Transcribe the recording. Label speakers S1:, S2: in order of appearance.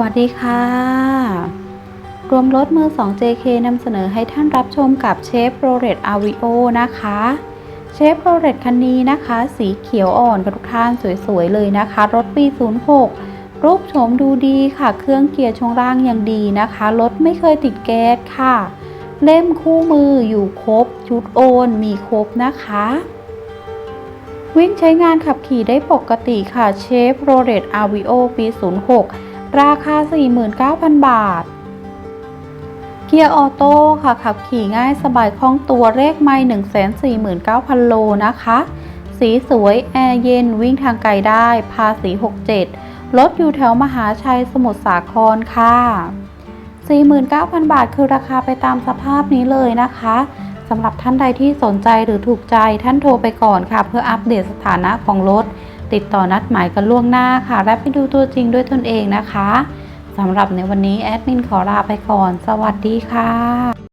S1: วัสดีค่ะ รวมรถมือ 2 JK นำเสนอให้ท่านรับชมกับเชฟโรเลตอาวิโอนะคะ เชฟโรเลตคันนี้นะคะ สีเขียวอ่อนกับทุกท่านสวยๆเลยนะคะ รถปี 06 รูปโฉมดูดีค่ะ เครื่องเกียร์ช่วงล่างยังดีนะคะ รถไม่เคยติดแก๊สค่ะ เล่มคู่มืออยู่ครบ ชุดโอนมีครบนะคะวิ่งใช้งานขับขี่ได้ปกติค่ะเชฟโรเลตอาวิโอปี 06 ราคา 49,000 บาท เกียร์ออโต้ค่ะ ขับขี่ง่ายสบายคล่องตัวเลขไม่149,000 โลนะคะ สีสวยแอร์เย็นวิ่งทางไกลได้ ภาษี 67 รถอยู่แถวมหาชัยสมุทรสาครค่ะ 49,000 บาทคือราคาไปตามสภาพนี้เลยนะคะสำหรับท่านใดที่สนใจหรือถูกใจท่านโทรไปก่อนค่ะ เพื่ออัปเดตสถานะของรถ ติดต่อนัดหมายกันล่วงหน้าค่ะ และไปดูตัวจริงด้วยตนเองนะคะสำหรับในวันนี้แอดมินขอลาไปก่อน สวัสดีค่ะ